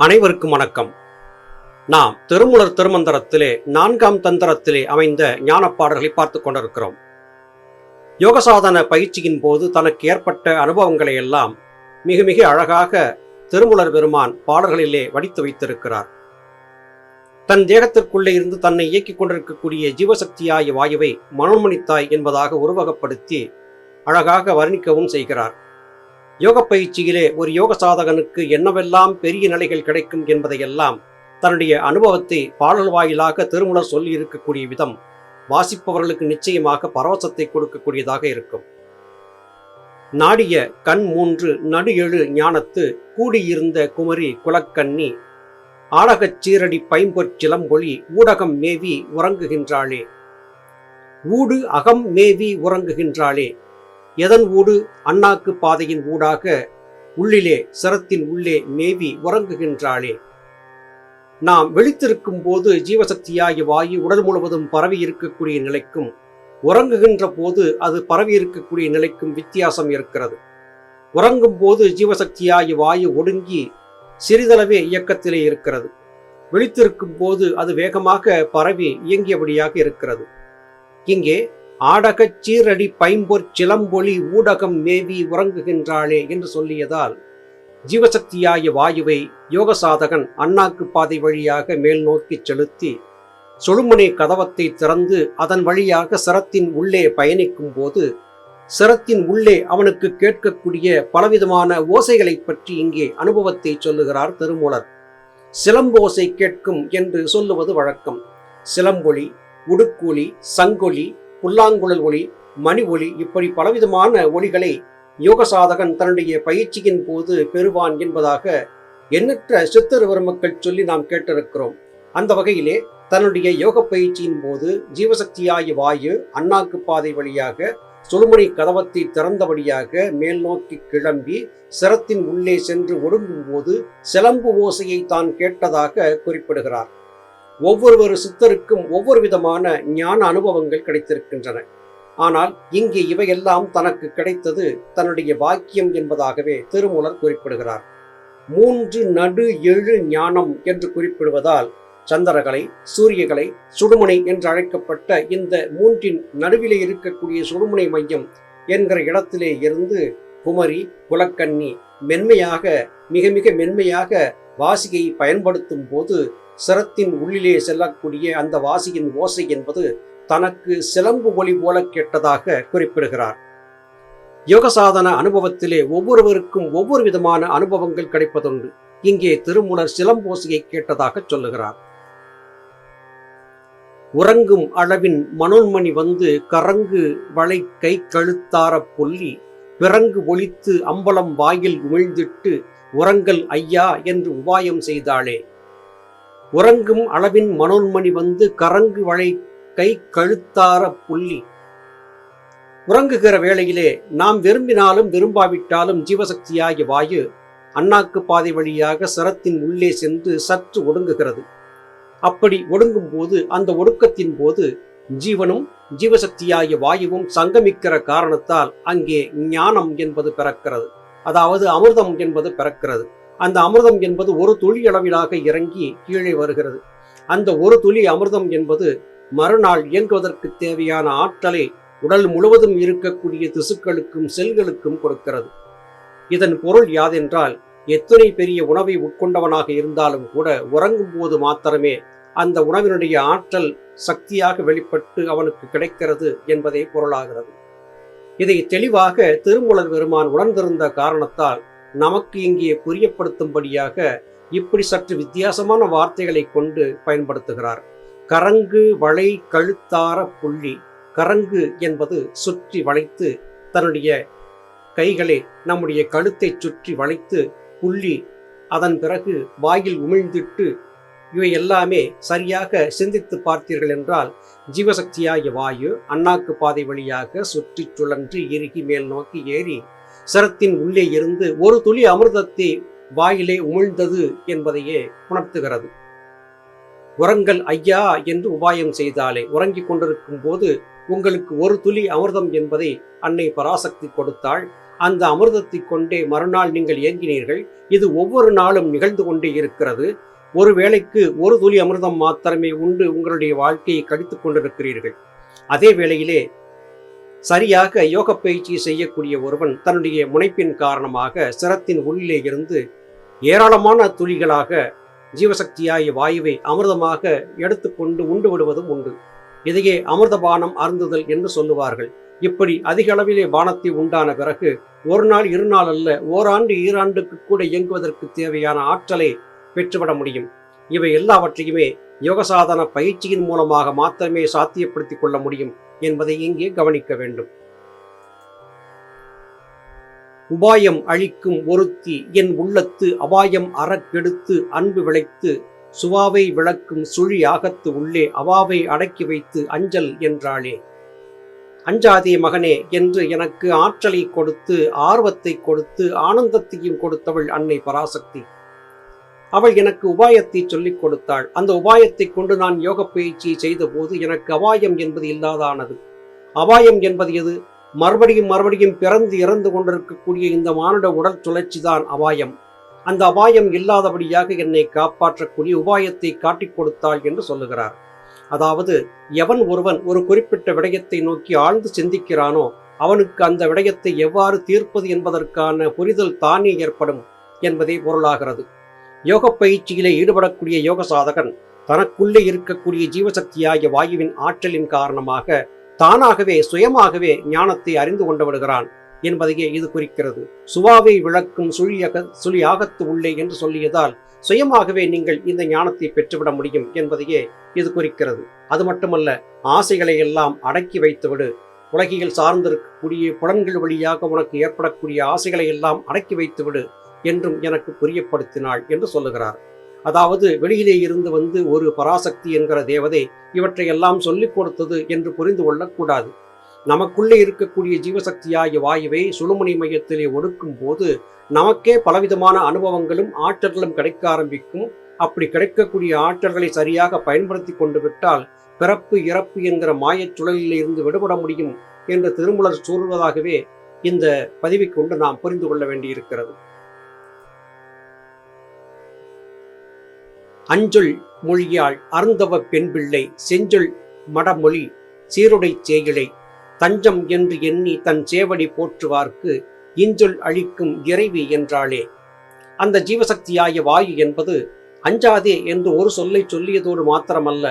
அனைவருக்கும் வணக்கம். நாம் திருமுலர் திருமந்திரத்திலே நான்காம் தந்திரத்திலே அமைந்த ஞானப் பாடல்களை கொண்டிருக்கிறோம். யோகசாதன பயிற்சியின் போது தனக்கு ஏற்பட்ட அனுபவங்களை எல்லாம் மிக மிக அழகாக திருமுலர் பெருமான் பாடல்களிலே வடித்து வைத்திருக்கிறார். தன் தேகத்திற்குள்ளே இருந்து தன்னை இயக்கிக் கொண்டிருக்கக்கூடிய ஜீவசக்தியாய வாயுவை மனோன்மணித்தாய் என்பதாக உருவகப்படுத்தி அழகாக வர்ணிக்கவும் செய்கிறார். யோக பயிற்சியிலே ஒரு யோக சாதகனுக்கு என்னவெல்லாம் பெரிய நிலைகள் கிடைக்கும் என்பதையெல்லாம் தன்னுடைய அனுபவத்தை பாடல் வாயிலாக திருமுலர் சொல்லி இருக்கக்கூடிய விதம் வாசிப்பவர்களுக்கு நிச்சயமாக பரவசத்தை கொடுக்கக்கூடியதாக இருக்கும். நாடிய கண் மூன்று நடு எழு ஞானத்து கூடியிருந்த குமரி குலக்கண்ணி ஆடகச் சீரடி பைம்பொற்சிலம்பொழி ஊடகம் மேவி உறங்குகின்றாளே. ஊடு அகம் மேவி உறங்குகின்றாளே. எதன் ஊடு அண்ணாக்கு பாதையின் ஊடாக உள்ளிலே சிரத்தின் உள்ளே மேவி உறங்குகின்றாளே. நாம் வெளித்திருக்கும் போது ஜீவசக்தியாகி வாயு உடல் முழுவதும் பரவி இருக்கக்கூடிய நிலைக்கும் உறங்குகின்ற போது அது பரவி இருக்கக்கூடிய நிலைக்கும் வித்தியாசம் இருக்கிறது. உறங்கும் போது ஜீவசக்தியாகி வாயு ஒடுங்கி சிறிதளவே இயக்கத்திலே இருக்கிறது. விழித்திருக்கும் போது அது வேகமாக பரவி இயங்கியபடியாக இருக்கிறது. இங்கே ஆடகச் சீரடி பைம்பொற் சிலம்பொலி ஊடகம் மேவி உறங்குகின்றாளே என்று சொல்லியதால் ஜீவசக்தியாய வாயுவை யோக சாதகன் அண்ணாக்கு பாதை வழியாக மேல் நோக்கி செலுத்தி சொலுமுனை கதவத்தை திறந்து அதன் வழியாக சிரத்தின் உள்ளே பயணிக்கும் போது சிரத்தின் உள்ளே அவனுக்கு கேட்கக்கூடிய பலவிதமான ஓசைகளை பற்றி இங்கே அனுபவத்தை சொல்லுகிறார் திருமூலர். சிலம்போசை கேட்கும் என்று சொல்லுவது வழக்கம். சிலம்பொலி உடுக்கொலி சங்கொலி புல்லாங்குழல் ஒளி மணி ஒளி இப்படி பலவிதமான ஒளிகளை யோக சாதகன் தன்னுடைய பயிற்சியின் போது பெறுவான் என்பதாக எண்ணற்ற சித்தர் பெருமக்கள் சொல்லி நாம் கேட்டிருக்கிறோம். அந்த வகையிலே தன்னுடைய யோக பயிற்சியின் போது ஜீவசக்தியாய வாயு அண்ணாக்கு பாதை வழியாக சுழுமணி கதவத்தை திறந்தபடியாக மேல் நோக்கி கிளம்பி சிரத்தின் உள்ளே சென்று ஒடுங்கும் போது சிலம்பு ஓசையை தான் கேட்டதாக குறிப்பிடுகிறார். ஒவ்வொருவரு சித்தருக்கும் ஒவ்வொரு விதமான ஞான அனுபவங்கள் கிடைத்திருக்கின்றன. ஆனால் இங்கே இவையெல்லாம் தனக்கு கிடைத்தது தன்னுடைய பாக்கியம் என்பதாகவே திருமூலர் குறிப்பிடுகிறார். மூன்று நடு எழு ஞானம் என்று குறிப்பிடுவதால் சந்திரகலை சூரியகலை சுடுமுனை என்று அழைக்கப்பட்ட இந்த மூன்றின் நடுவிலே இருக்கக்கூடிய சுடுமுனை மையம் என்கிற இடத்திலே இருந்து குமரி குலக்கண்ணி மென்மையாக மிக மிக மென்மையாக வாசியை பயன்படுத்தும் போது சிரத்தின் உள்ளிலே செல்லக்கூடிய அந்த வாசியின் ஓசை என்பது தனக்கு சிலம்பு ஒளி போல கேட்டதாக குறிப்பிடுகிறார். யோக சாதன அனுபவத்திலே ஒவ்வொருவருக்கும் ஒவ்வொரு விதமான அனுபவங்கள் கிடைப்பதுண்டு. இங்கே திருமூலர் சிலம்போசையை கேட்டதாக சொல்லுகிறார். உறங்கும் அளவின் மனோன்மணி வந்து கரங்கு வளை கை கழுத்தார பொல்லி பிறங்கு ஒழித்து அம்பலம் வாயில் உமிழ்ந்திட்டு உறங்கல் ஐயா என்று உபாயம் செய்தாளே. உறங்கும் அளவின் மனோன்மணி வந்து கரங்கு வளை கை கழுத்தார புள்ளி. உறங்குகிற வேளையிலே நாம் விரும்பினாலும் விரும்பாவிட்டாலும் ஜீவசக்தியாகிய வாயு அண்ணாக்கு பாதை வழியாக சிரத்தின் உள்ளே சென்று சற்று ஒடுங்குகிறது. அப்படி ஒடுங்கும் போது அந்த ஒடுக்கத்தின் போது ஜீவனும் ஜீவசக்தியாகிய வாயுவும் சங்கமிக்கிற காரணத்தால் அங்கே ஞானம் என்பது பிறக்கிறது. அதாவது அமிர்தம் என்பது பிறக்கிறது. அந்த அமிர்தம் என்பது ஒரு துளி அளவிலாக இறங்கி கீழே வருகிறது. அந்த ஒரு துளி அமிர்தம் என்பது மறுநாள் இயங்குவதற்கு தேவையான ஆற்றலை உடல் முழுவதும் இருக்கக்கூடிய திசுக்களுக்கும் செல்களுக்கும் கொடுக்கிறது. இதன் பொருள் யாதென்றால் எத்தனை பெரிய உணவை உட்கொண்டவனாக இருந்தாலும் கூட உறங்கும் போது மாத்திரமே அந்த உணவினுடைய ஆற்றல் சக்தியாக வெளிப்பட்டு அவனுக்கு கிடைக்கிறது என்பதே பொருளாகிறது. இதை தெளிவாக திருமூலர் பெருமான் உணர்ந்திருந்த காரணத்தால் நமக்கு இங்கே புரியப்படுத்தும்படியாக இப்படி சற்று வித்தியாசமான வார்த்தைகளை கொண்டு பயன்படுத்துகிறார். கரங்கு வளை கழுத்தார புள்ளி. கரங்கு என்பது சுற்றி வளைத்து தன்னுடைய கைகளை நம்முடைய கழுத்தை சுற்றி வளைத்து புள்ளி. அதன் பிறகு வாயில் உமிழ்ந்திட்டு இவை எல்லாமே சரியாக சிந்தித்து பார்த்தீர்கள் என்றால் ஜீவசக்தியாகிய வாயு அண்ணாக்கு பாதை வழியாக சுற்றி சுழன்று இறுகி மேல் நோக்கி ஏறி சிரத்தின் உள்ளே இருந்து ஒரு துளி அமிர்தத்தை வாயிலே உமிழ்ந்தது என்பதையே உணர்த்துகிறது. உரங்கள் ஐயா என்று உபாயம் செய்தாலே உறங்கிக் கொண்டிருக்கும் போது உங்களுக்கு ஒரு துளி அமிர்தம் என்பதை அன்னை பராசக்தி கொடுத்தாள். அந்த அமிர்தத்தை கொண்டே மறுநாள் நீங்கள் இயங்கினீர்கள் இது ஒவ்வொரு நாளும் நிகழ்ந்து கொண்டே இருக்கிறது. ஒரு வேளைக்கு ஒரு துளி அமிர்தம் மாத்திரமே உண்டு உங்களுடைய வாழ்க்கையை கடித்துக் கொண்டிருக்கிறீர்கள். அதே வேளையிலே சரியாக யோக பயிற்சி செய்யக்கூடிய ஒருவன் தன்னுடைய முனைப்பின் காரணமாக சிரத்தின் உள்ளே இருந்து ஏராளமான துளிகளாக ஜீவசக்தியாய வாயுவை அமிர்தமாக எடுத்துக்கொண்டு உண்டு விடுவதும் உண்டு. இதையே அமிர்தபானம் அருந்துதல் என்று சொல்லுவார்கள். இப்படி அதிக அளவிலே பானத்தை உண்டான பிறகு ஒரு நாள் இரு நாள் அல்ல ஓராண்டு ஈராண்டுக்கு கூட இயங்குவதற்கு தேவையான ஆற்றலை பெற்றுவிட முடியும். இவை எல்லாவற்றையுமே யோகசாதன பயிற்சியின் மூலமாக மாத்திரமே சாத்தியப்படுத்திக் கொள்ள முடியும் என்பதை இங்கே கவனிக்க வேண்டும். உபாயம் அழிக்கும் ஒருத்தி என் உள்ளத்து அபாயம் அறக்கெடுத்து அன்பு விளைத்து சுவாவை விளக்கும் சுழி ஆகத்து உள்ளே அவாவை அடக்கி வைத்து அஞ்சல் என்றாளே. அஞ்சாதே மகனே என்று எனக்கு ஆற்றலை கொடுத்து ஆர்வத்தை கொடுத்து ஆனந்தத்தையும் கொடுத்தவள் அன்னை பராசக்தி. அவள் எனக்கு உபாயத்தை சொல்லிக் கொடுத்தாள். அந்த உபாயத்தை கொண்டு நான் யோக பயிற்சியை செய்த போது எனக்கு அபாயம் என்பது இல்லாதானது. அபாயம் என்பது எது? மறுபடியும் மறுபடியும் பிறந்து இறந்து கொண்டிருக்கக்கூடிய இந்த மானுட உடல் சுழற்சி தான் அபாயம். அந்த அபாயம் இல்லாதபடியாக என்னை காப்பாற்றக்கூடிய உபாயத்தை காட்டிக் கொடுத்தாள் என்று சொல்லுகிறார். அதாவது எவன் ஒருவன் ஒரு குறிப்பிட்ட விடயத்தை நோக்கி ஆழ்ந்து சிந்திக்கிறானோ அவனுக்கு அந்த விடயத்தை எவ்வாறு தீர்ப்பது என்பதற்கான புரிதல் தானே ஏற்படும் என்பதே பொருளாகிறது. யோக பயிற்சியிலே ஈடுபடக்கூடிய யோக சாதகன் தனக்குள்ளே இருக்கக்கூடிய ஜீவசக்தியாகிய வாயுவின் ஆற்றலின் காரணமாக தானாகவே சுயமாகவே ஞானத்தை அறிந்து கொண்டு விடுகிறான் என்பதையே இது குறிக்கிறது. சுவாவை விளக்கும் சுழியக சுழியாகத்து உள்ளே என்று சொல்லியதால் சுயமாகவே நீங்கள் இந்த ஞானத்தை பெற்றுவிட முடியும் என்பதையே இது குறிக்கிறது. அது மட்டுமல்ல ஆசைகளை எல்லாம் அடக்கி வைத்துவிடு. உலகில் சார்ந்திருக்கக்கூடிய புலன்கள் வழியாக உனக்கு ஏற்படக்கூடிய ஆசைகளை எல்லாம் அடக்கி வைத்துவிடு. என்றும் எனக்கு புரியப்படுத்தினாள் என்று சொல்லுகிறார். அதாவது வெளியிலே இருந்து வந்து ஒரு பராசக்தி என்கிற தேவதை இவற்றையெல்லாம் சொல்லிக் கொடுத்தது என்று புரிந்து கொள்ளக்கூடாது. நமக்குள்ளே இருக்கக்கூடிய ஜீவசக்தியாகிய வாயுவை சுழுமுனை மையத்திலே ஒடுக்கும் போது நமக்கே பலவிதமான அனுபவங்களும் ஆற்றல்களும் கிடைக்க ஆரம்பிக்கும். அப்படி கிடைக்கக்கூடிய ஆற்றல்களை சரியாக பயன்படுத்தி கொண்டு விட்டால் பிறப்பு இறப்பு என்கிற மாயச் சுழலில் இருந்து விடுபட முடியும் என்று திருமலர் கூறுவதாகவே இந்த பதிவை கொண்டு நாம் புரிந்து கொள்ள வேண்டியிருக்கிறது. அஞ்சொல் மொழியாள் அருந்தவ பெண் பிள்ளை செஞ்சொல் மடமொழி சீருடை சேகிழை தஞ்சம் என்று எண்ணி தன் சேவடி போற்றுவார்க்கு இஞ்சொல் அழிக்கும் இறைவி என்றாளே. அந்த ஜீவசக்தியாய வாயு என்பது அஞ்சாதே என்று ஒரு சொல்லை சொல்லியதோடு மாத்திரமல்ல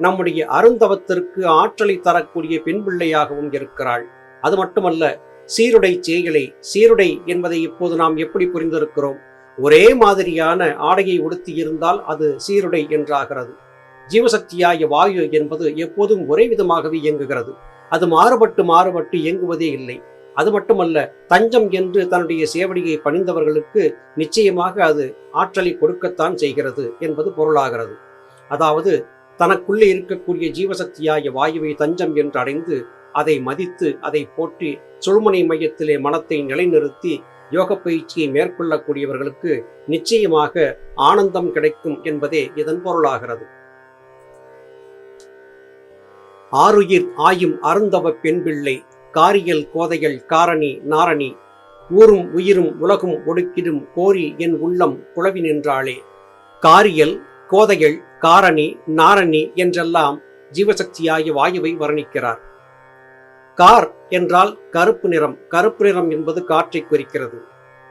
நம்முடைய அருந்தவத்திற்கு ஆற்றலை தரக்கூடிய பெண் பிள்ளையாகவும் இருக்கிறாள். அது மட்டுமல்ல சீருடை சேகிழை சீருடை என்பதை இப்போது நாம் எப்படி புரிந்திருக்கிறோம்? ஒரே மாதிரியான ஆடையை உடுத்தி இருந்தால் அது சீருடை என்றாகிறது. ஜீவசக்தியாய வாயு என்பது எப்போதும் ஒரே விதமாகவே இயங்குகிறது. அது மாறுபட்டு மாறுபட்டு இயங்குவதே இல்லை. அது மட்டுமல்ல தஞ்சம் என்று தன்னுடைய சேவடியை பணிந்தவர்களுக்கு நிச்சயமாக அது ஆற்றலை கொடுக்கத்தான் செய்கிறது என்பது பொருளாகிறது. அதாவது தனக்குள்ளே இருக்கக்கூடிய ஜீவசக்தியாய வாயுவை தஞ்சம் என்று அடைந்து அதை மதித்து அதை போற்றி சுழுமனை மையத்திலே மனத்தை நிலைநிறுத்தி யோக பயிற்சியை மேற்கொள்ளக்கூடியவர்களுக்கு நிச்சயமாக ஆனந்தம் கிடைக்கும் என்பதே இதன் பொருளாகிறது. ஆருயிர் ஆயும் அருந்தவ பெண் பிள்ளை காரியல் கோதைகள் காரணி நாரணி ஊரும் உயிரும் உலகும் ஒடுக்கிடும் கோரி என் உள்ளம் குழவி நின்றாளே. காரியல் கோதைகள் காரணி நாரணி என்றெல்லாம் ஜீவசக்தியாகிய வாயுவை வர்ணிக்கிறார். கார் என்றால் கருப்பு நிறம். கருப்பு நிறம் என்பது காற்றை குறிக்கிறது.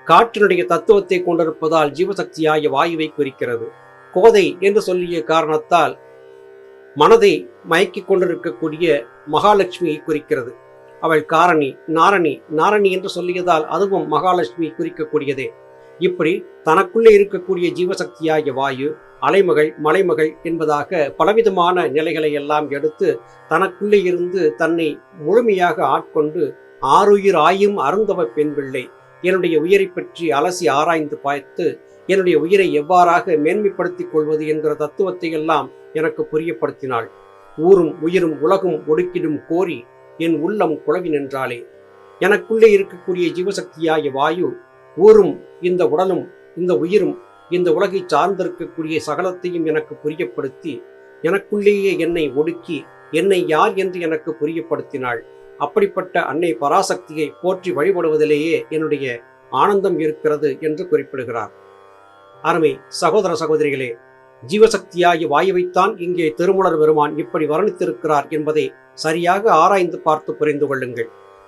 காற்றினுடைய தத்துவத்தை கொண்டிருப்பதால் ஜீவசக்தியாகிய வாயுவை குறிக்கிறது. கோதை என்று சொல்லிய காரணத்தால் மனதை மயக்கிக் கொண்டிருக்கக்கூடிய மகாலட்சுமியை குறிக்கிறது. அவள் காரணி நாரணி. நாரணி என்று சொல்லியதால் அதுவும் மகாலட்சுமி குறிக்கக்கூடியதே. இப்படி தனக்குள்ளே இருக்கக்கூடிய ஜீவசக்தியாகிய வாயு அலைமகள் மலைமகள் என்பதாக பலவிதமான நிலைகளை எல்லாம் எடுத்து தனக்குள்ளே இருந்து தன்னை முழுமையாக ஆட்கொண்டு ஆறுயிர் ஆயும் அருந்தவ பெண் பிள்ளை என்னுடைய உயிரை பற்றி அலசி ஆராய்ந்து பார்த்து என்னுடைய உயிரை எவ்வாறாக மேன்மைப்படுத்திக் கொள்வது என்கிற தத்துவத்தை எல்லாம் எனக்கு புரியப்படுத்தினாள். ஊரும் உயிரும் உலகும் ஒடுக்கிடும் கோரி என் உள்ளம் குழவி நின்றாளே. எனக்குள்ளே இருக்கக்கூடிய ஜீவசக்தியாகிய வாயு ஊரும் இந்த உடலும் இந்த உயிரும் இந்த உலகை சார்ந்திருக்கக்கூடிய சகலத்தையும் எனக்கு புரியப்படுத்தி எனக்குள்ளேயே என்னை ஒடுக்கி என்னை யார் என்று எனக்கு புரியப்படுத்தினாள். அப்படிப்பட்ட அன்னை பராசக்தியை போற்றி வழிபடுவதிலேயே என்னுடைய ஆனந்தம் இருக்கிறது என்று குறிப்பிடுகிறார். அருமை சகோதர சகோதரிகளே ஜீவசக்தியாகி வாயுவைத்தான் இங்கே திருமுலர் பெருமான் இப்படி வர்ணித்திருக்கிறார் என்பதை சரியாக ஆராய்ந்து பார்த்து புரிந்து கொள்ளுங்கள்.